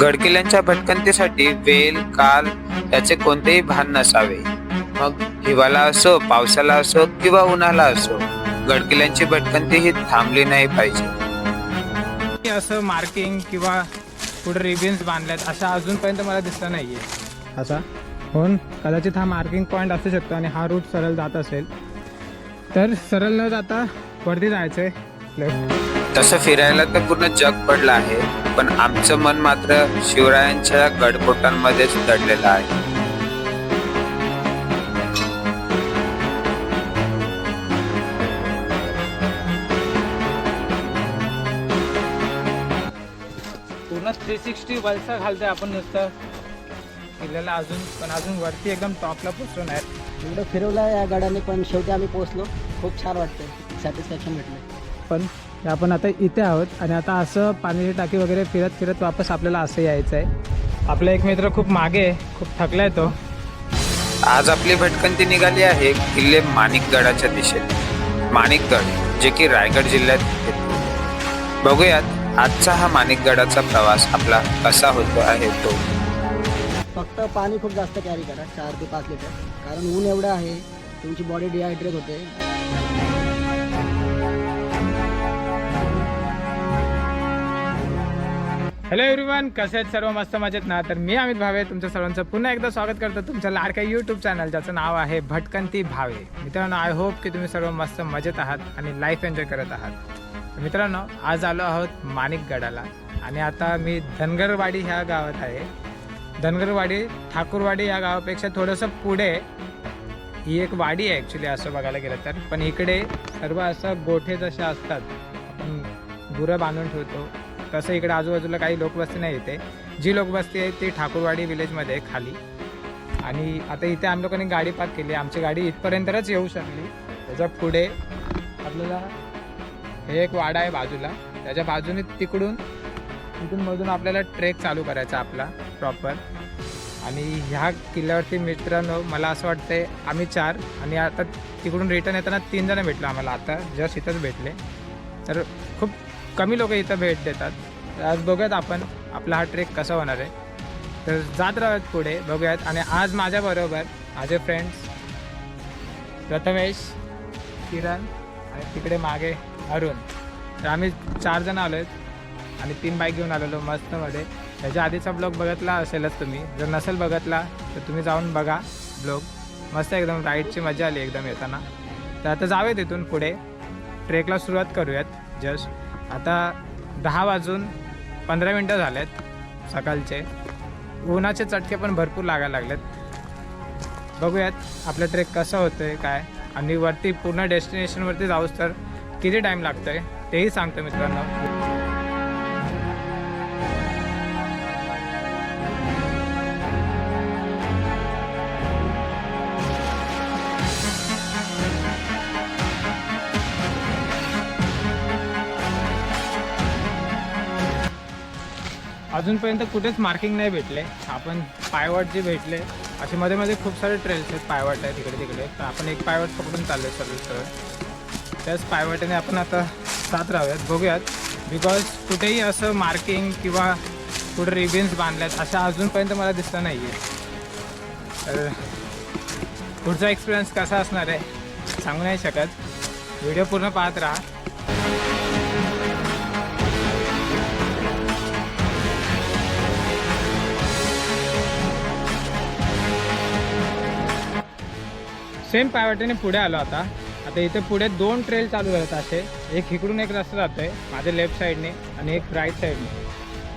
गडकिल्ल्यांच्या भटकंतीसाठी वेल काल याचे कोणतेही भान नसावे. मग हिवाळा असो पावसाला असो किंवा उन्हाला असो गडकिल्ल्यांची भटकंती ही थांबली नाही पाहिजे. असं मार्किंग किंवा कुठे रिबिन्स बांधल्यात अशा अजूनपर्यंत मला दिसलं नाहीये. असा? पण कदाचित हा मार्किंग पॉईंट असू शकतो आणि हा रूट सरळ जात असेल. तर सरळ न जाता वरती जायचंय. लेफ्ट तसं फिरायला तर पूर्ण जग पडलं आहे पण आमचं मन मात्र शिवरायांच्या गडकोटांमध्येच दडलेलं आहे. पूर्ण थ्री सिक्स्टी वलसा घालतोय आपण नुसतं. किल्ल्याला अजून पण अजून वरती एकदम टॉपला पोचलो नाही एवढं फिरवलं या गाड्याने पण शेवटी आम्ही पोहोचलो. खूप छान वाटतं सॅटिस्फॅक्शन भेटलं. पण आपण आता इथे आहोत आणि आता असं पाण्याची टाकी वगैरे फिरत फिरत वापस आपल्याला असं यायचं आहे. आपला एक मित्र खूप मागे आहे खूप थकलाय तो. आज आपली भटकंती निघाली आहे किल्ले माणिकगडाच्या दिशेने माणिकगड जे की रायगड जिल्ह्यात येतो. बघूयात आजचा हा माणिकगडाचा प्रवास आपला कसा होतो आहे तो. फक्त पाणी खूप जास्त कॅरी करा चार ते पाच लिटर. कारण ऊन एवढं आहे तुमची बॉडी डिहायड्रेट होते. हॅलो एव्हरीवन कसे आहेत सर्व? मस्त मजेत ना? तर मी अमित भावे तुमच्या सर्वांचं पुन्हा एकदा स्वागत करतो तुमच्या लाडक्या यूट्यूब चॅनल ज्याचं नाव आहे भटकंती भावे. मित्रांनो आय होप की तुम्ही सर्व मस्त मजेत आहात आणि लाईफ एन्जॉय करत आहात. मित्रांनो आज आलो आहोत माणिकगडाला. आणि आता मी धनगरवाडी ह्या गावात आहे. धनगरवाडी ठाकूरवाडी या गावापेक्षा थोडंसं पुढे ही एक वाडी आहे ॲक्च्युली असं बघायला गेलं तर. पण इकडे सर्व असं गोठे जसे असतात आपण गुरं बांधून ठेवतो. तसं इकडे आजूबाजूला काही लोकवस्ती नाही येते जी लोकवस्ती आहे ती ठाकूरवाडी विलेजमध्ये आहे खाली. आणि आता इथे आम्ही लोकांनी गाडी पार्क केली. आमची गाडी इथपर्यंतच येऊ शकली. त्याच्या पुढे आपल्याला हे एक वाडा आहे बाजूला. त्याच्या बाजूने तिकडून तिथून मधून आपल्याला ट्रेक चालू करायचा आपला प्रॉपर. आणि ह्या किल्ल्यावरती मित्रांनो मला असं वाटतंय आम्ही चार आणि आता तिकडून रिटर्न येताना तीन जण भेटलो आम्हाला. आता जस्ट इथंच भेटले. तर खूप कमी लोक इथं भेट देतात. तर आज बघूयात आपण आपला हा ट्रेक कसा होणार आहे. तर जात राहूयात पुढे बघूयात. आणि आज माझ्याबरोबर माझे फ्रेंड्स प्रथमेश किरण आणि तिकडे मागे अरुण. तर आम्ही चार जण आलो आहेत आणि तीन बाईक घेऊन आलेलो मस्तमध्ये. त्याच्या आधीचा ब्लॉग बघितला असेलच तुम्ही. जर नसेल बघितला तर तुम्ही जाऊन बघा ब्लॉग मस्त एकदम राईडची मजा आली एकदम येताना. तर आता जाऊया तिथून पुढे. ट्रेकला सुरुवात करूयात. जस्ट आता दहा वाजून पंधरा मिनटं झालेत सकाळचे. उन्हाचे चटके पण भरपूर लागायला लागलेत. बघूयात आपलं ट्रेक कसं होतं आहे काय? आणि वरती पूर्ण डेस्टिनेशनवरती जाऊस तर किती टाईम लागतो आहे तेही सांगतो मित्रांनो. अजूनपर्यंत कुठेच मार्किंग नाही भेटले. आपण पायवाट जे भेटले असे मध्ये मध्ये खूप सारे ट्रेल्स आहेत पायवाट आहे तिकडे तिकडे. तर आपण एक पायवाट पकडून चाललो सरळ सरळ त्याच पायवाटेने आपण आता जात राहूयात बघूयात. बिकॉज कुठेही असं मार्किंग किंवा कुठे रिबिन्स बांधल्यात अशा अजूनपर्यंत मला दिसलं नाही आहे तर पुढचा एक्सपिरियन्स कसा असणार आहे सांगू नाही शकत. व्हिडिओ पूर्ण पाहत राहा. सेम पायवाटेने पुढे आलो आता. आता इथे पुढे दोन ट्रेल चालू झालेत असे. एक इकडून एक रस्ता जातोय माझ्या लेफ्ट साईडने आणि एक राईट साईडने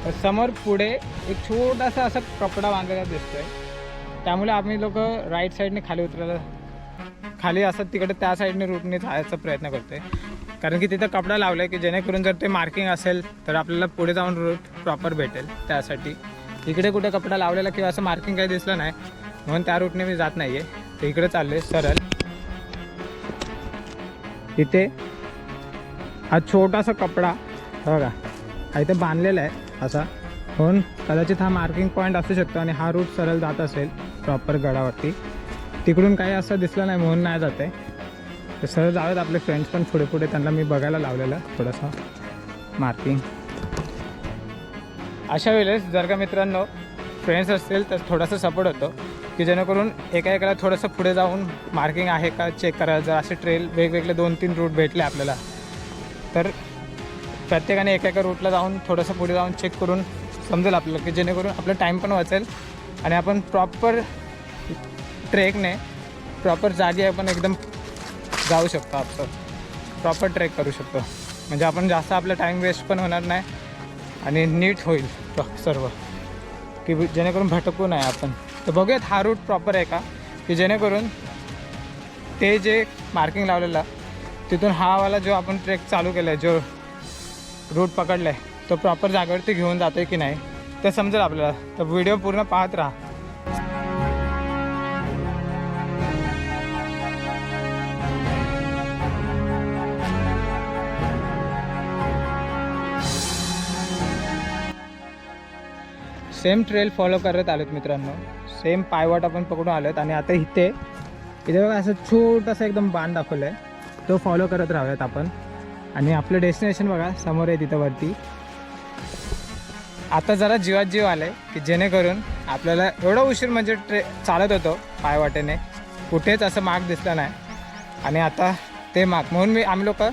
तर समोर पुढे एक छोटासा असा कपडा बांधलेला दिसतोय. त्यामुळे आम्ही लोक राईट साईडने खाली उतरायला खाली असं तिकडे त्या साईडने रूटने जायचा प्रयत्न करतोय. कारण की तिथं कपडा लावला आहे की जेणेकरून जर ते मार्किंग असेल तर आपल्याला पुढे जाऊन रूट प्रॉपर भेटेल त्यासाठी. इकडे कुठे कपडा लावलेला किंवा असं मार्किंग काही दिसलं नाही म्हणून त्या रूटने मी जात नाही आहे तर इकडे चाललो आहे सरळ. इथे हा छोटासा कपडा बघा हा इथे बांधलेला आहे असा. म्हणून कदाचित हा मार्किंग पॉईंट असू शकतो आणि हा रूट सरळ जात असेल प्रॉपर गडावरती. तिकडून काही असं दिसलं नाही म्हणून नाही जात आहे. तर सरळ जावेत आपले फ्रेंड्स पण पुढे पुढे त्यांना मी बघायला लावलेलं थोडंसं मार्किंग अशा वेळेस जर का मित्रांनो फ्रेंड्स असतील तर थोडासा सपोर्ट होतो. की जेणेकरून एका एकाला थोडंसं पुढे जाऊन मार्किंग आहे का चेक करायला जर असे ट्रेल वेगवेगळे दोन तीन रूट भेटले आपल्याला. तर प्रत्येकाने एका एका रूटला जाऊन थोडंसं पुढे जाऊन चेक करून समजेल आपल्याला की जेणेकरून आपला टाईम पण वाचेल आणि आपण प्रॉपर ट्रेकने प्रॉपर जागी आपण एकदम जाऊ शकतो आपण प्रॉपर ट्रेक करू शकतो. म्हणजे आपण जास्त आपला टाईम वेस्ट पण होणार नाही आणि नीट होईल सर्व. की जेणेकरून भटकू नाही आपण. तर बघूयात हा रूट प्रॉपर आहे का? की जेणेकरून ते जे मार्किंग लावलेलं तिथून हावाला जो आपण ट्रेक चालू केला आहे जो रूट पकडला आहे तो प्रॉपर जागेवरती घेऊन जातो आहे की नाही ते समजेल आपल्याला. तर व्हिडिओ पूर्ण पाहत राहा. सेम ट्रेल फॉलो करत आलोत मित्रांनो. सेम पायवाट आपण पकडून आलोत आणि आता इथे इथे बघा असं छोटंसं एकदम बाण दाखवलं आहे तो फॉलो करत राहूयात आपण. आणि आपलं डेस्टिनेशन बघा समोर आहे तिथं वरती. आता जरा जीवात जीव आलं आहे की जेणेकरून आपल्याला एवढा उशीर म्हणजे ट्रे चालत होतो पायवाटेने. कुठेच असं माग दिसला नाही. आणि आता ते माग म्हणून मी आम्ही लोक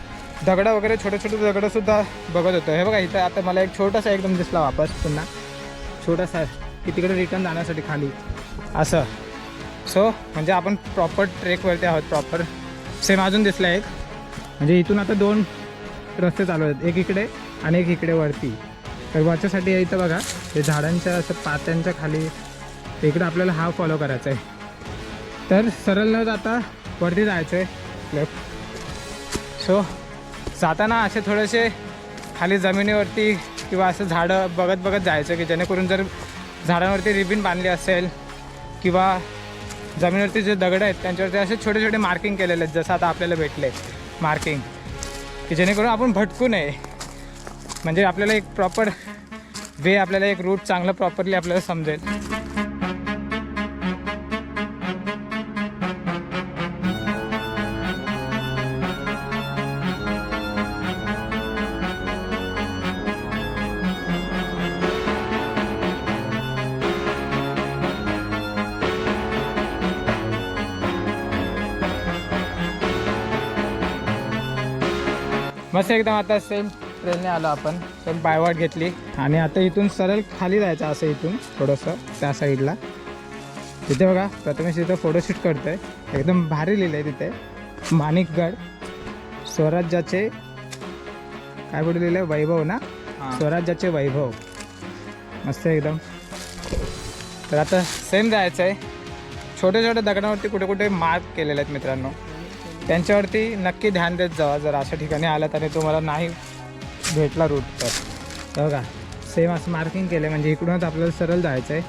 दगडं वगैरे छोटे छोटे दगडंसुद्धा बघत होतो. हे बघा इथं आता मला एक छोटासा एकदम दिसला वापस पुन्हा. छोटासा की तिकडे रिटर्न जाण्यासाठी खाली. असं. सो म्हणजे आपण प्रॉपर ट्रेकवरती आहोत प्रॉपर सेम अजून दिसला एक. म्हणजे इथून आता दोन रस्ते चालू आहेत. एक इकडे आणि एक इकडे वरती. तर वरच्यासाठी इथं बघा ते झाडांच्या असं पात्यांच्या खाली. इकडे आपल्याला हा फॉलो करायचा आहे तर सरळ न जाता वरती जायचं आहे लेफ्ट सो जाताना असे थोडेसे खाली जमिनीवरती किंवा असं झाडं बघत बघत जायचं की जेणेकरून जर झाडांवरती रिबिन बांधली असेल किंवा जमिनीवरती जे दगड आहेत त्यांच्यावरती असे छोटे छोटे मार्किंग केलेले आहेत जसं आता आपल्याला भेटले मार्किंग की जेणेकरून आपण भटकू नये. म्हणजे आपल्याला एक प्रॉपर वे आपल्याला एक रूट चांगलं प्रॉपरली आपल्याला समजेल. मस्त एकदम आता सेम ट्रेनने आलो आपण. सेम पायवाट घेतली. आणि आता इथून सरळ खाली जायचं असं इथून थोडंसं त्या साईडला तिथे बघा प्रथमेश तिथं फोटोशूट करतोय. एकदम भारी लिहिलं आहे तिथे. माणिकगड स्वराज्याचे काय कुठे लिहिलं वैभव ना? स्वराज्याचे वैभव. मस्त एकदम. तर आता सेम जायचं आहे छोट्या छोट्या दगडावरती कुठे कुठे मार्क केलेले आहेत मित्रांनो. त्यांच्यावरती नक्की ध्यान देत जावा जर अशा ठिकाणी आलात आणि तुम्हाला नाही भेटला रूट तर. बघा सेम असं मार्किंग केलं म्हणजे इकडूनच आपल्याला सरळ जायचं आहे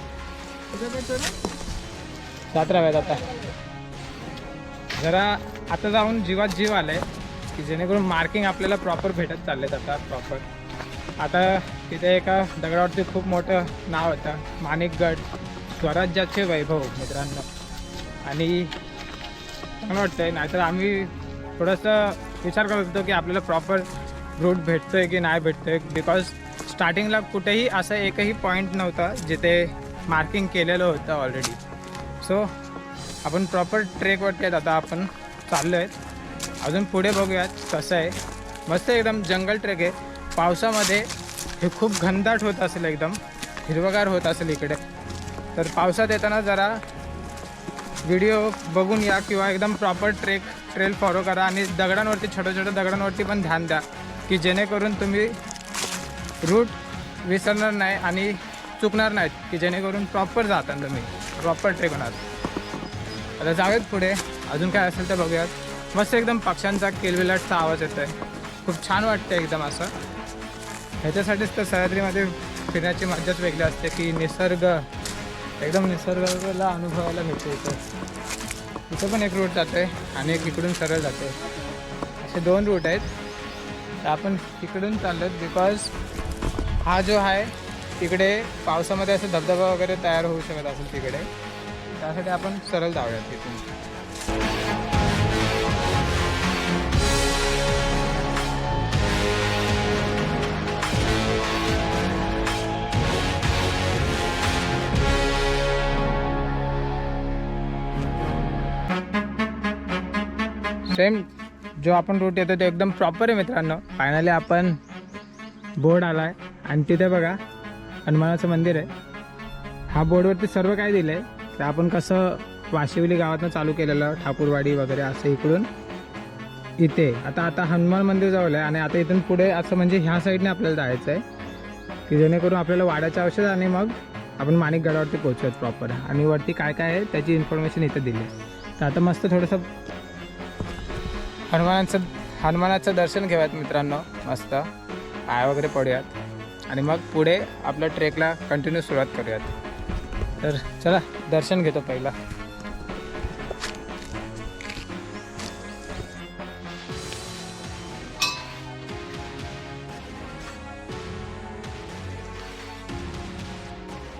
जात राहाव्यात आता जरा आता जाऊन जीवात जीव आलाय की जेणेकरून मार्किंग आपल्याला प्रॉपर भेटत चाललेत आता प्रॉपर आता तिथे एका दगडावरती खूप मोठं नाव होतं माणिकगड. स्वराज्याचे वैभव मित्रांनो. आणि चांगलं वाटतंय. नाहीतर आम्ही थोडंसं विचार करत होतो की आपल्याला प्रॉपर रूट भेटतोय की नाही भेटतोय. बिकॉज स्टार्टिंगला कुठेही असं एकही पॉईंट नव्हता जिथे मार्किंग केलेलं होतं ऑलरेडी सो आपण प्रॉपर ट्रेकवरती आहेत आता आपण चाललो आहेत अजून पुढे बघूयात कसं आहे. मस्त एकदम जंगल ट्रेक आहे. पावसामध्ये हे खूप घनदाट होत असेल एकदम. हिरवगार होत असेल इकडे. तर पावसात येताना जरा व्हिडिओ बघून या किंवा एकदम प्रॉपर ट्रेक ट्रेल फॉलो करा आणि दगडांवरती छोट्या छोट्या दगडांवरती पण ध्यान द्या की जेणेकरून तुम्ही रूट विसरणार नाही आणि चुकणार नाहीत की जेणेकरून प्रॉपर जाता तुम्ही प्रॉपर ट्रेक होणार. आता जाऊयात पुढे अजून काय असेल तर बघूयात. मस्त एकदम पक्ष्यांचा किलबिलाटचा आवाज येतो आहे खूप छान वाटतं एकदम असं. ह्याच्यासाठीच तर सह्याद्रीमध्ये फिरण्याची मजाच वेगळी असते की निसर्ग एकदम निसर्गाला अनुभवायला मिळते इथं. इथं पण एक रूट जातो आहे आणि एक इकडून सरळ जातो आहे असे दोन रूट आहेत. तर आपण तिकडून चाललो बिकॉज हा जो आहे तिकडे पावसामध्ये असं धबधबा वगैरे तयार होऊ शकत असेल तिकडे. त्यासाठी आपण सरळ जाऊयात तिथून. सेम जो आपण रूट येतो ते एकदम प्रॉपर आहे मित्रांनो. फायनली आपण बोर्ड आला आहे आणि तिथे बघा हनुमानाचं मंदिर आहे. हा बोर्डवरती सर्व काय दिलं आहे तर आपण कसं वाशिवली गावातनं चालू केलेलं ठाकूरवाडी वगैरे असं इकडून इथे. आता आता हनुमान मंदिर जवळ आहे. आणि आता इथून पुढे असं म्हणजे ह्या साईडने आपल्याला जायचं आहे की जेणेकरून आपल्याला वाढायचं औषध आणि मग आपण माणिकगडावरती पोहोचूयात प्रॉपर आणि वरती काय काय आहे त्याची इन्फॉर्मेशन इथं दिली आहे. तर आता मस्त थोडंसं हनुमानाचं हनुमानाचं दर्शन घेऊयात मित्रांनो मस्त. पाय वगैरे पडूयात. आणि मग पुढे आपल्या ट्रेकला कंटिन्यू सुरुवात करूयात. तर चला दर्शन घेतो पहिला.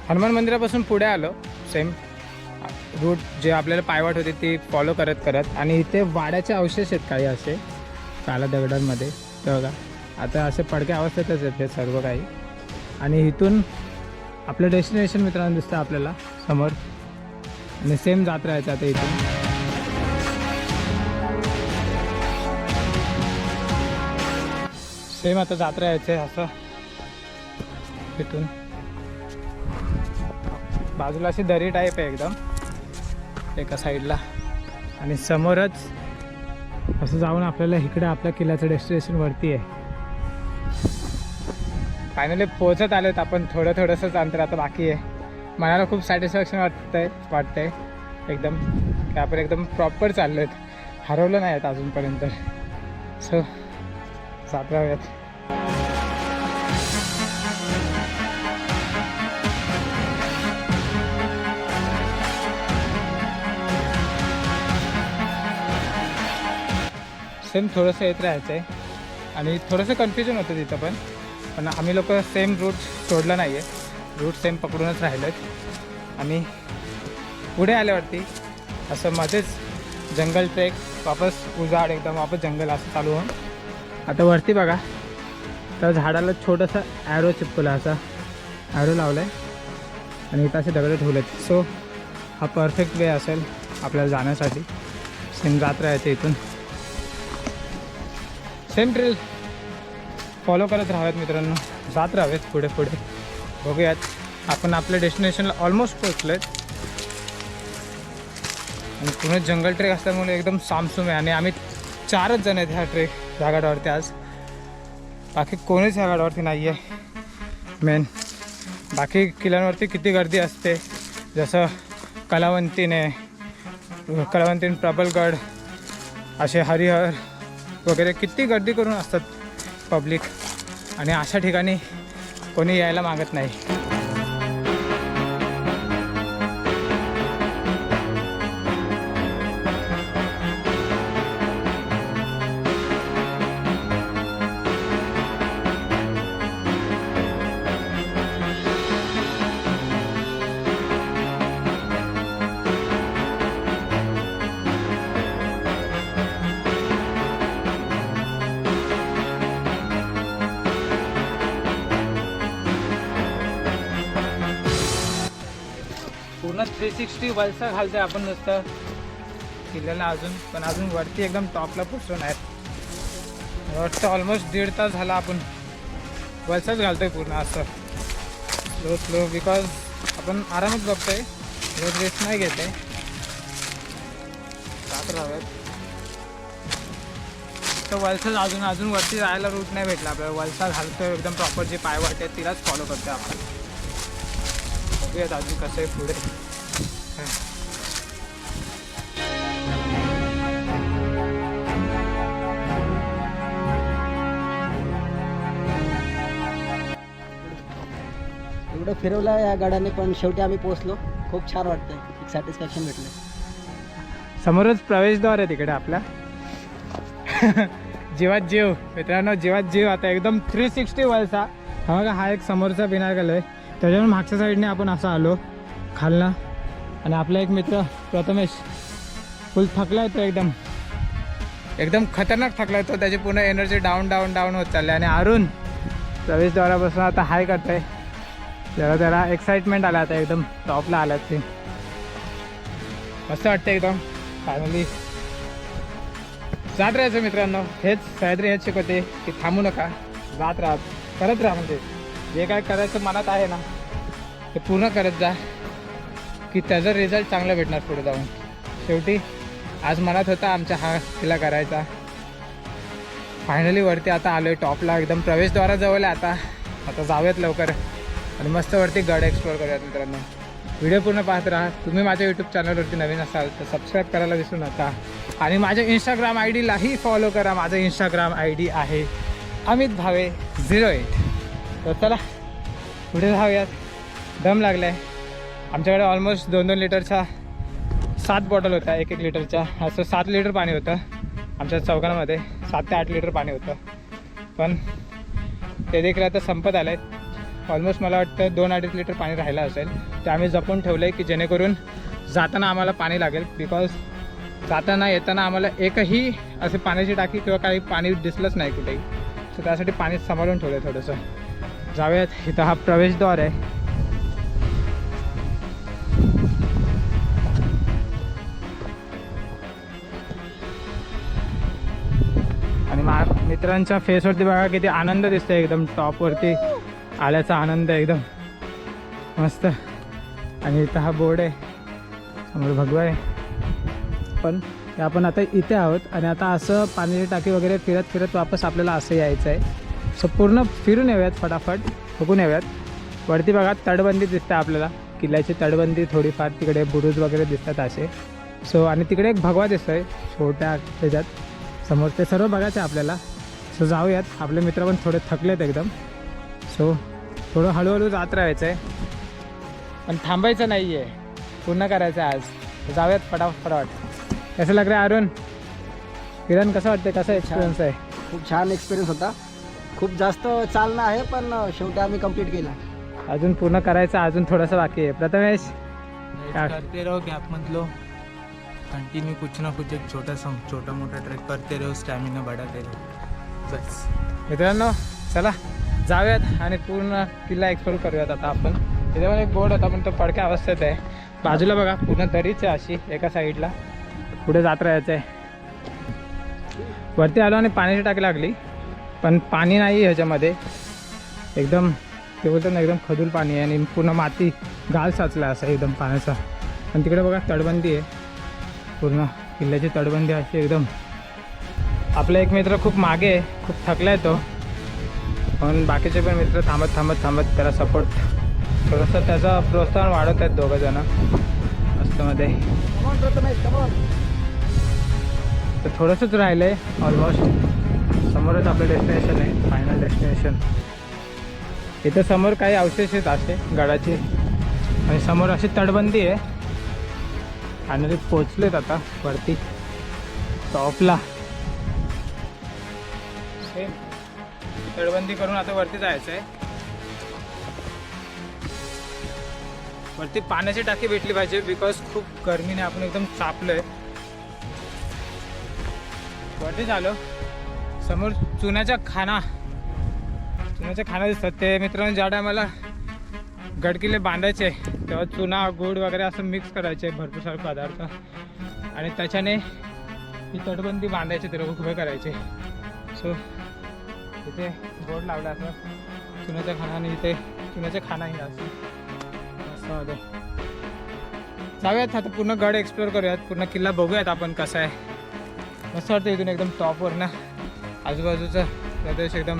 हनुमान मंदिरापासून पुढे आलो सेम रूट जे आपल्याला पायवाट होती ती फॉलो करत करत. आणि इथे वाड्याचे अवशेष आहेत काही असे काला दगडांमध्ये. ते बघा आता असे पडक्या अवस्थेतच आहेत हे सर्व काही. आणि इथून आपलं डेस्टिनेशन मित्रांनो दिसतं आपल्याला समोर. आणि सेम जात राहायचं आता इथून. सेम आता जात राहायचं आहे असं. इथून. बाजूला अशी दरी टाईप आहे एकदम. एका साईडला. आणि समोरच असं जाऊन आपल्याला इकडे आपल्या किल्ल्याचं डेस्टिनेशन वरती आहे. फायनली पोहोचत आलोत आपण. थोडं थोडंसंच अंतर आता बाकी आहे. मनाला खूप सॅटिस्फॅक्शन वाटतंय वाटतंय. एकदम की आपण एकदम प्रॉपर चाललो आहेत हरवलं नाही आहेत अजूनपर्यंत. सो जात राहूयात. सेम थोडंसं येत राहायचं आहे आणि थोडंसं कन्फ्युजन होतं तिथं पण. पण आम्ही लोक सेम रूट सोडला नाही आहे रूट सेम पकडूनच राहिलो आहेत आणि पुढे आल्यावरती असं मध्येच जंगल ट्रेक वापस उजाड एकदम वापस जंगल असं चालू होऊन. आता वरती बघा. तर झाडाला छोटंसं ॲरो चिपकला असा ॲरो लावला आहे आणि इथं असे दगड ठेवलेत. सो हा परफेक्ट वे असेल आपल्याला जाण्यासाठी. सेम जात राहायचं इथून. सेम ट्रेल फॉलो करत राहावेत मित्रांनो. जात राहावेत पुढे पुढे. बघूयात. आपण आपल्या डेस्टिनेशनला ऑलमोस्ट पोचलो आहेत आणि पुणे जंगल ट्रेक असल्यामुळे एकदम सामसूम आहे. आणि आम्ही चारच जण आहेत ह्या ट्रेक ह्या गाड्यावरती आज. बाकी कोणीच ह्या गाड्यावरती नाही आहे मेन बाकी किल्ल्यांवरती किती गर्दी असते. जसं कलावंतीने कलावंतीन प्रबलगड असे हरिहर वगैरे किती गर्दी करून असतात पब्लिक आणि अशा ठिकाणी कोणी यायला मागत नाही. वलसा आहे आपण नुसतं. किल्ल्याला अजून पण अजून वरती एकदम टॉपला पोचलो नाही वाटतं ऑलमोस्ट दीड तास झाला आपण. वलसाच घालतोय पूर्ण असं. स्लो स्लो बिकॉज आपण आरामच बघतोय. रोज रेस्ट नाही घेते आहे तर वलसाच अजून अजून वरती जायला रूट नाही भेटला आपल्याला. वलसा घालतोय एकदम प्रॉपर जी पाय आहे तिलाच फॉलो करतोय आपण. बघूयात अजून कसं आहे पुढे. थोडं फिरवलं या गाड्याने पण शेवटी आम्ही पोहोचलो. खूप छान वाटतंय. सॅटिस्फॅक्शन भेटलं. समोरच प्रवेशद्वार आहे तिकडे आपला. जीवात जीव. मित्रांनो जीवात जीव. आता एकदम थ्री सिक्स्टी वर्सा हा बघा हा एक समोरचा बिनारकल आहे त्याच्यावर मागच्या साईडने आपण असं आलो. खालना. आणि आपला एक मित्र प्रथमेश फुल थकला येतो एकदम. एकदम खतरनाक थकला येतो त्याची पूर्ण एनर्जी डाऊन डाऊन डाऊन होत चालली. आणि अरुण प्रवेशद्वारापासून आता हाय करतोय. जरा त्याला एक्साइटमेंट आला आता एकदम. टॉपला आलात ते. मस्त वाटतं एकदम. फायनली जात राहायचं मित्रांनो. हेच सह्याद्री हेच शिकवते की थांबू नका. जात राहा. करत राहा म्हणजे. जे काय करायचं मनात आहे ना ते पूर्ण करत जा. की त्याचा रिझल्ट चांगला भेटणार पुढे जाऊन. शेवटी आज मनात होता आमच्या हा किल्ला करायचा. फायनली वरती आता आलोय. टॉपला एकदम प्रवेशद्वारा जवळ आहे आता. आता जाऊयात लवकर. आणि मस्त वरती गड एक्सप्लोअर करूयात मित्रांनो. व्हिडिओ पूर्ण पाहत राहा. तुम्ही माझ्या यूट्यूब चॅनलवरती नवीन असाल तर सबस्क्राईब करायला विसरू नका. आणि माझ्या इंस्टाग्राम आय डीलाही फॉलो करा. माझं इंस्टाग्राम आय डी आहे अमित भावे झिरो एट तर चला पुढे जाऊयात दम लागलाय. आमच्याकडे ऑलमोस्ट दोन दोन लिटरचा सात बॉटल होत्या एक एक लिटरच्या असं सात लिटर पाणी होतं आमच्या चौकांमध्ये सात ते आठ लिटर पाणी होतं. पण ते देखील आता संपत आलं आहे ऑलमोस्ट मला वाटतं दोन अडीच लिटर पाणी राहिलं असेल. ते आम्ही जपून ठेवलं आहे की जेणेकरून जाताना आम्हाला पाणी लागेल. बिकॉज जाताना येताना आम्हाला एकही असे पाण्याची टाकी किंवा काही पाणी दिसलंच नाही कुठेही. सो त्यासाठी पाणी सांभाळून ठेवलं आहे थोडंसं. जाऊयात. इथं हा प्रवेशद्वार आहे. आणि मा मित्रांच्या फेसवरती बघा किती आनंद दिसतोय एकदम टॉपवरती आल्याचा आनंद एकदम. मस्त. आणि इथं हा बोर्ड आहे. समोर भगवा आहे. पण ते आपण आता इथे आहोत आणि आता असं पाण्याची टाकी वगैरे फिरत फिरत वापस आपल्याला असं यायचं आहे सो पूर्ण फिरून येऊयात फटाफट. बघून येऊयात. वरती बघा तटबंदी दिसते आपल्याला. किल्ल्याची तटबंदी थोडीफार. तिकडे बुरुज वगैरे दिसतात असे. सो आणि तिकडे एक भगवा दिसतोय. छोट्या त्याच्यात. समोर ते सर्व बघायचं आहे आपल्याला. सो जाऊयात. आपले मित्र पण थोडे थकलेत एकदम. सो थोडं हळूहळू जात राहायचं आहे पण थांबायचं नाही आहे पूर्ण करायचं आहे आज. जाऊयात फटाफट. फटाफट कसं लाग रे अरुण? किरण कसं वाटतं कसं एक्सपिरियन्स आहे? खूप छान एक्सपिरियन्स होता. खूप जास्त चालणं आहे पण शेवटी आम्ही कंप्लीट केला. अजून पूर्ण करायचं आहे, अजून थोडंसं बाकी आहे. प्रथमेश? क्या? करते रहो गैप मत लो कंटिन्यू कुछ ना कुछ एक छोटा सा छोटा मोटा ट्रैक करते रहो स्टॅमिना बढ़ाते रहो. बस. मित्रांनो चला. जाऊयात आणि पूर्ण किल्ला एक्सप्लोर करूयात आता आपण. त्याच्यामध्ये पण एक बोर्ड होता पण तो पडक्या अवस्थेत आहे. बाजूला बघा पूर्ण दरीच आहे अशी एका साईडला पुढे जात राहायचं आहे वरती आलो आणि पाण्याची टाकी लागली. पण पाणी नाही ह्याच्यामध्ये. एकदम ते बोलतात ना एकदम खजूल पाणी आहे आणि पूर्ण माती गाल साचला असं एकदम पाण्याचा. आणि तिकडे बघा तटबंदी आहे. पूर्ण किल्ल्याची तटबंदी अशी एकदम. आपला एक मित्र खूप मागे आहे खूप थकला आहे तो. पण बाकीचे पण मित्र थांबत थांबत थांबत त्याला सपोर्ट थोडंसं त्याचं प्रोत्साहन वाढवत आहेत दोघं जण. मस्तमध्ये. तर थोडंसंच राहिलं आहे ऑलमोस्ट समोरच आपलं डेस्टिनेशन आहे फायनल डेस्टिनेशन इथं समोर काही अवशेष आहेत असे गडाचे. आणि समोर अशी तटबंदी आहे. आणि ते पोचलेत आता वरती. टॉपला तटबंदी करून आता वरती जायचं आहे वरती पाण्याची टाकी भेटली पाहिजे बिकॉज खूप गरमीने आपण एकदम चापलोय. वरती झालो समोर चुन्याच्या खाना. चुन्याच्या खाना दिसतात. ते मित्रांनो ज्या टायमाला गडकिल्ले बांधायचे तेव्हा चुना गुड वगैरे असं मिक्स करायचे भरपूर सारे पदार्थ. आणि त्याच्याने ही तटबंदी बांधायची ते उभे करायचे. सो इथे बोर्ड लावला असं. चुन्याच्या खाना आणि इथे चुन्याच्या खानाही असं. मस्त जाऊयात आता पूर्ण गड एक्सप्लोअर करूयात. पूर्ण किल्ला बघूयात आपण कसा आहे. मस्त वाटतं इथून एकदम टॉपवर ना. आजूबाजूचा प्रदेश एकदम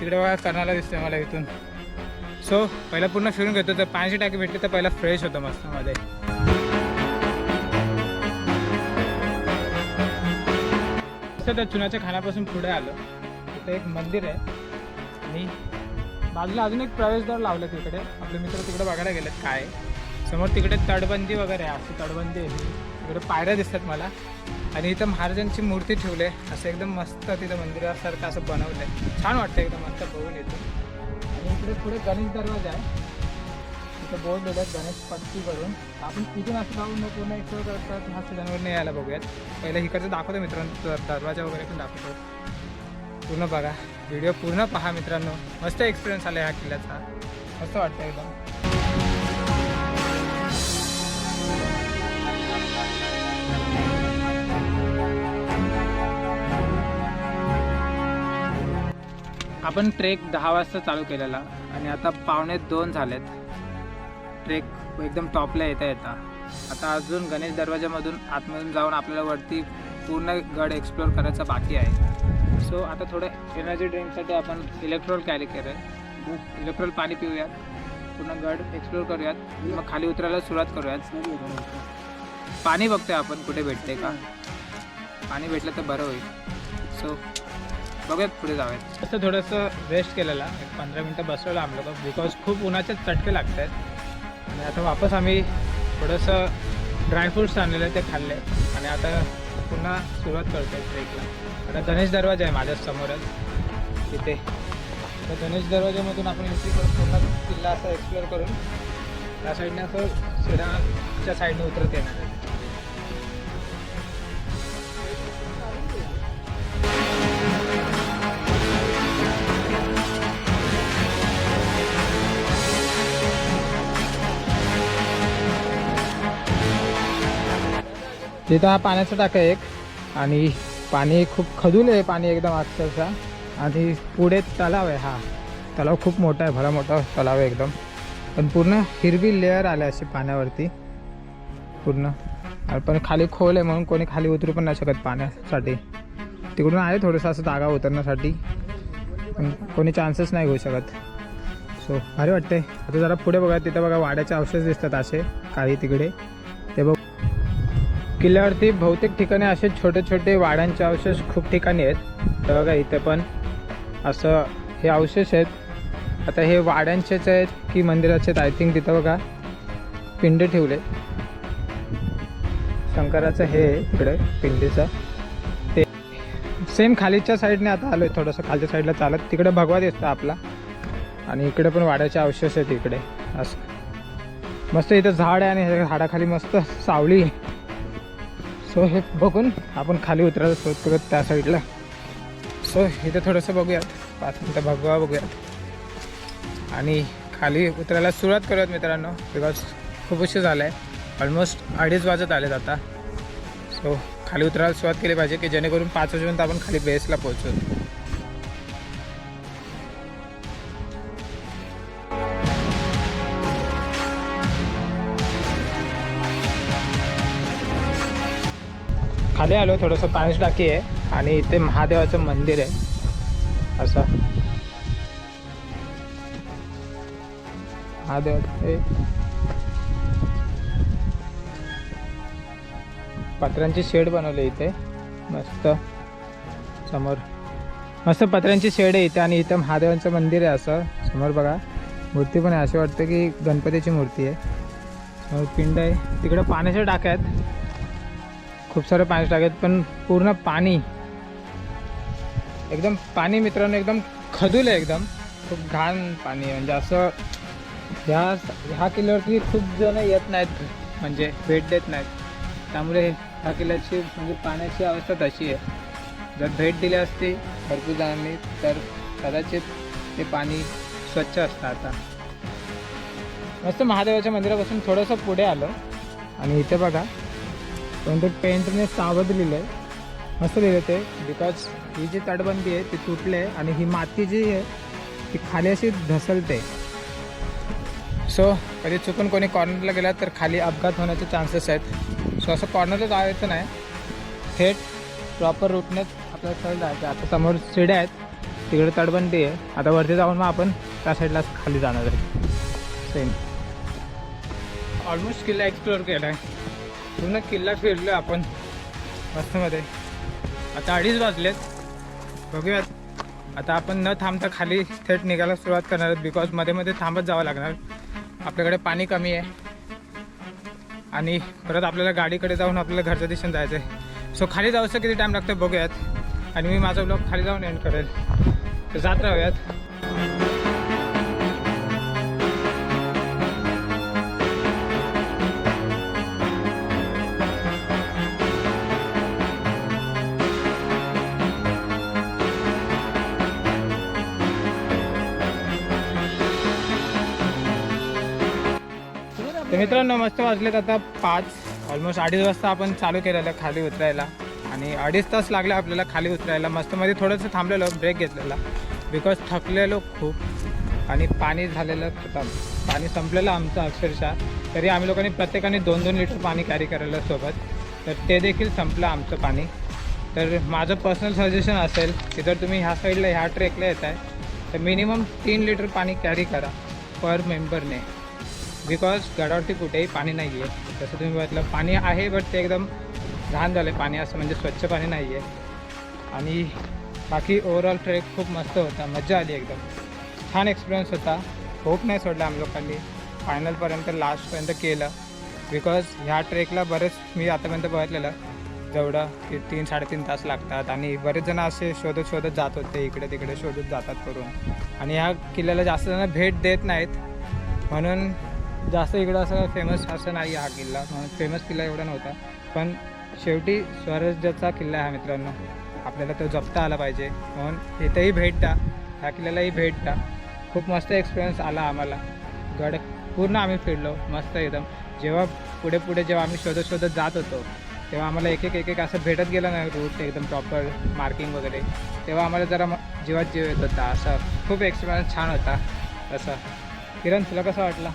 तिकडे बघा कर्नाला दिसतोय मला इथून. सो पहिला पूर्ण फिरून घेतो. तर पाण्याची टाकी भेटली तर पहिला फ्रेश होतं मस्त मध्ये. मस्त त्या चुनाच्या खाण्यापासून पुढे आलो. तिथे एक मंदिर आहे. आणि बाजूला अजून एक प्रवेशद्वार लावलं तिकडे आपले मित्र तिकडे बघायला गेलेत काय समोर तिकडे तटबंदी वगैरे आहे. अशी तटबंदी आहे. तिकडे पायऱ्या दिसतात मला. आणि इथं महाराजांची मूर्ती ठेवली आहे. असं एकदम मस्त तिथं मंदिरासारखं असं बनवलं आहे. छान वाटतं एकदम मस्त बघून येतो. आणि इकडे पुढे गणेश दरवाजा आहे. तिथं बोर्ड दिलं गणेश पट्टी करून आपण इथून असं जाऊन पूर्ण एक्सप्लोर करतात. करत ह्या सीझनवर यायला बघूयात. पहिलं इकडचं दाखवतो मित्रांनो. दरवाजा वगैरे पण दाखवतो. पूर्ण बघा. व्हिडिओ पूर्ण पहा मित्रांनो. मस्त एक्सपिरियन्स आला ह्या किल्ल्याचा. मस्त वाटतं एकदम. आपण ट्रेक दहा वाजता चालू केलेला आणि आता पावणे दोन झालेत. ट्रेक एकदम टॉपला येता येता. आता अजून गणेश दरवाजामधून आतमधून जाऊन आपल्याला वरती पूर्ण गड एक्सप्लोअर करायचा बाकी आहे. सो आता थोडं एनर्जी ड्रिंकसाठी आपण इलेक्ट्रॉल कॅरी करूया इलेक्ट्रॉल पाणी पिऊयात. पूर्ण गड एक्सप्लोर करूयात. मग खाली उतरायला सुरुवात करूयात. पाणी बघतोय आपण कुठे भेटते का? पाणी भेटलं तर बरं होईल. सो बघूयात पुढे जाऊयात. असं थोडंसं रेस्ट केलेला. एक पंधरा मिनटं बसवलं आम्ही लोक. बिकॉज खूप उन्हाचे चटके लागत आहेत आणि आता वापस आम्ही थोडंसं ड्रायफ्रुट्स आणलेले ते खाल्ले. आणि आता पुन्हा सुरुवात करतो आहे ट्रेकला. आता गणेश दरवाजा आहे माझ्या समोरच. तिथे तर गणेश दरवाजामधून आपण एंट्री करून पूर्ण किल्ला असा एक्सप्लोअर करून त्या साईडने असं सिडाच्या साईडने उतरत येणार आहे. तिथं हा पाण्याचा टाका एक. आणि पाणी खूप खदून आहे पाणी एकदम अक्षरशः. आणि पुढे तलाव आहे हा. तलाव खूप मोठा आहे भला मोठा तलाव आहे एकदम. पण पूर्ण हिरवी लेअर आले अशी पाण्यावरती. पूर्ण. पण खाली खोल आहे म्हणून कोणी खाली उतरू पण नाही शकत पाण्यासाठी. तिकडून आहे थोडंसं असं जागा उतरण्यासाठी. पण कोणी चान्सेस नाही घेऊ शकत. सो भारी वाटते आता जरा पुढे बघा तिथं बघा वाड्याचे अवशेष दिसतात असे काही तिकडे. ते बघ. किल्ल्यावरती बहुतेक ठिकाणी असे छोटे छोटे वाड्यांचे अवशेष खूप ठिकाणी आहेत. तर बघा इथे पण असं हे अवशेष आहेत. आता हे वाड्यांचेच आहेत की मंदिराचे आहेत? आय थिंक तिथं बघा पिंड ठेवले. शंकराचं हे आहे इकडे पिंडीचं. ते सेम खालीच्या साईडने आता आलो आहे थोडंसं खालच्या साईडला चालत. तिकडे भगवा दिसतो आपला. आणि इकडे पण वाड्याचे अवशेष आहेत इकडे. असं. मस्त इथं झाड आहे आणि झाडाखाली मस्त सावली. आहे सो हे बघून आपण खाली उतरायला सुरुवात करत त्या साईडला. सो इथं थोडंसं बघूयात. पाच मिनटं भगवा बघूयात. आणि खाली उतरायला सुरुवात करूयात मित्रांनो बिकॉज खूप उशीर झाला आहे ऑलमोस्ट अडीच वाजत आलेत आता. सो खाली उतरायला सुरुवात केली पाहिजे की जेणेकरून पाच वाजेपर्यंत आपण खाली बेसला पोहोचू. खाली आलो थोडंसं पाण्याची टाकी आहे आणि इथे महादेवाचं मंदिर आहे. असं. महादेव हे पत्र्यांची शेड बनवली इथे. मस्त. समोर. मस्त पत्र्यांची शेड आहे इथे आणि इथं महादेवांचं मंदिर आहे असं. समोर बघा. मूर्ती पण आहे. असं वाटतं की गणपतीची मूर्ती आहे. समोर पिंड आहे. तिकडं पाण्याच्या टाक्या आहेत. खूप सारे पाणी टाकत पण पूर्ण पाणी. एकदम पाणी मित्रांनो एकदम खदूल आहे एकदम. खूप घाण पाणी आहे. म्हणजे असं ह्या ह्या किल्ल्यावरती खूप जण येत नाहीत म्हणजे भेट देत नाहीत. त्यामुळे ह्या किल्ल्याची म्हणजे पाण्याची अवस्था तशी आहे. जर भेट दिली असती भरपूर जणांनी तर कदाचित ते पाणी स्वच्छ असतं आता. मस्त महादेवाच्या मंदिरापासून थोडंसं पुढे आलं. आणि इथे बघा पण ते पेंटने सावध लिहिलं. आहे मस्त लिहिलं ते. बिकॉज ही जी तटबंदी आहे ती तुटले आणि ही माती जी आहे ती खाली अशी ढसलते सो कधी चुकून कोणी कॉर्नरला गेला तर खाली अपघात होण्याचे चान्सेस आहेत. सो असं कॉर्नरला जायचं नाही. थेट प्रॉपर रूटनेच आपल्याला सहज जायचं आता समोर शिड्या आहेत. तिकडे तटबंदी आहे. आता वरती जाऊन मग आपण त्या साईडला खाली जाणार आहे. सेम ऑलमोस्ट किल्ला एक्सप्लोअर केला आहे पूर्ण किल्ला फिरलो आपण. मस्तमध्ये आता अडीच वाजलेत. बघूयात. आता आपण न थांबता खाली थेट निघायला सुरुवात करणार आहोत बिकॉजमध्ये मध्ये थांबत जावं लागणार. आपल्याकडे पाणी कमी आहे. आणि परत आपल्याला गाडीकडे जाऊन आपल्याला घरच्या दिशेने जायचं आहे सो खाली जाऊचं किती टाईम लागतं बघूयात. आणि मी माझा ब्लॉग खाली जाऊन एंड करेल. तर जात राहूयात. मित्रांनो मस्त वाजलेत आता पाच. ऑलमोस्ट अडीच वाजता आपण चालू केलेलं खाली उतरायला. आणि अडीच तास लागले आपल्याला खाली उतरायला. मस्त मध्ये थोडंसं थांबलेलो ब्रेक घेतलेला. बिकॉज थकलेलो खूप. आणि पाणी झालेलं खतम पाणी संपलेलं आमचं अक्षरशः. तरी आम्ही लोकांनी प्रत्येकाने दोन दोन लिटर पाणी कॅरी करायला सोबत. तर ते देखील संपलं आमचं पाणी. तर माझं पर्सनल सजेशन असेल की जर तुम्ही ह्या साईडला ह्या ट्रेकला येत आहे तर मिनिमम तीन लिटर पाणी कॅरी करा पर मेंबरने बिकॉज गडावरती कुठेही पाणी नाही आहे जसं तुम्ही बघितलं पाणी आहे बट ते एकदम घाण झालं आहे पाणी असं म्हणजे स्वच्छ पाणी नाही आहे आणि बाकी ओव्हरऑल ट्रेक खूप मस्त होता मजा आली एकदम. छान एक्सपिरियन्स होता. होप नाही सोडला आम्ही लोकांनी. फायनलपर्यंत लास्टपर्यंत केलं. बिकॉज ह्या ट्रेकला बरेच मी आतापर्यंत बघितलेलं. जेवढं की तीन साडेतीन तास लागतात आणि बरेच जण असे शोधत शोधत जात होते. इकडे तिकडे शोधत जातात करून. आणि ह्या किल्ल्याला जास्त जण भेट देत नाहीत. म्हणून जास्त इकडं असं फेमस असं नाही हा किल्ला. म्हणून फेमस किल्ला एवढा नव्हता. पण शेवटी स्वराज्याचा किल्ला आहे मित्रांनो. आपल्याला तो जपता आला पाहिजे. म्हणून इथेही भेट द्या. ह्या किल्ल्यालाही भेट द्या. खूप मस्त एक्सपिरियन्स आला आम्हाला. गड पूर्ण आम्ही फिरलो. मस्त एकदम. जेव्हा पुढे पुढे जेव्हा आम्ही शोधत शोधत जात होतो तेव्हा आम्हाला एक एक एक एक असं भेटत गेलं ना रूट एकदम प्रॉपर मार्किंग वगैरे. तेव्हा आम्हाला जरा म- जीवात जीव येत होता. असं खूप एक्सपिरियन्स छान होता. असं. किरण तुला कसं वाटला?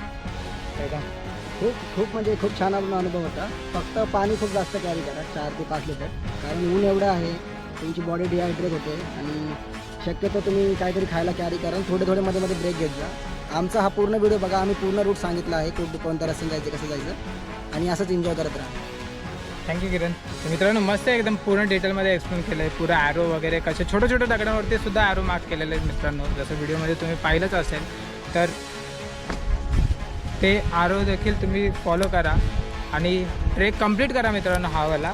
एकदम खूप खूप म्हणजे खूप छान आपला अनुभव होता. फक्त पाणी खूप जास्त कॅरी करा चार ते पाच लिटर. कारण ऊन एवढं आहे तुमची बॉडी डिहायड्रेट होते आणि शक्यतो तुम्ही काहीतरी खायला कॅरी करा थोडे थोडे मध्ये मध्ये ब्रेक घेत जा. आमचा हा पूर्ण व्हिडिओ बघा आम्ही पूर्ण रूट सांगितला आहे कुठं कोणत्या रस्त्याने जायचं कसं जायचं. आणि असंच एन्जॉय करत राहा. थँक्यू किरण मित्रांनो मस्त एकदम पूर्ण डिटेलमध्ये एक्सप्लेन केलं आहे पुरा ॲरो वगैरे कसे छोट्या छोट्या दगडावरती सुद्धा ॲरो मार्क केलेले आहेत मित्रांनो. जसं व्हिडिओमध्ये तुम्ही पाहिलंच असेल तर ते आरो देखील तुम्ही फॉलो करा. आणि ट्रेक कंप्लीट करा मित्रांनो हा वाला.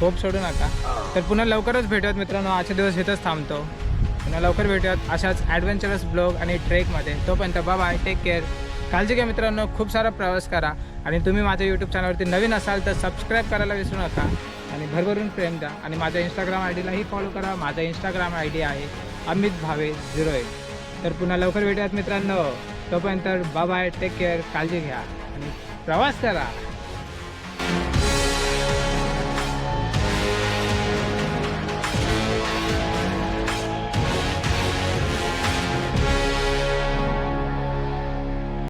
होप सोडू नका. तर पुन्हा लवकरच भेटूयात मित्रांनो. आजच्या दिवस इथंच थांबतो. पुन्हा लवकर भेटूयात अशाच ॲडव्हेंचरस ब्लॉग आणि ट्रेकमध्ये तोपर्यंत बाय टेक केअर काळजी घ्या मित्रांनो. खूप सारा प्रवास करा. आणि तुम्ही माझ्या यूट्यूब चॅनलवरती नवीन असाल तर सबस्क्राईब करायला विसरू नका. आणि भरभरून प्रेम द्या. आणि माझ्या इंस्टाग्राम आय डीलाही फॉलो करा. माझा इंस्टाग्राम आय डी आहे अमित भावे झिरो एट तर पुन्हा लवकर भेटूयात मित्रांनो. तोपर्यंत बाय टेक केअर काळजी घ्या आणि प्रवास करा.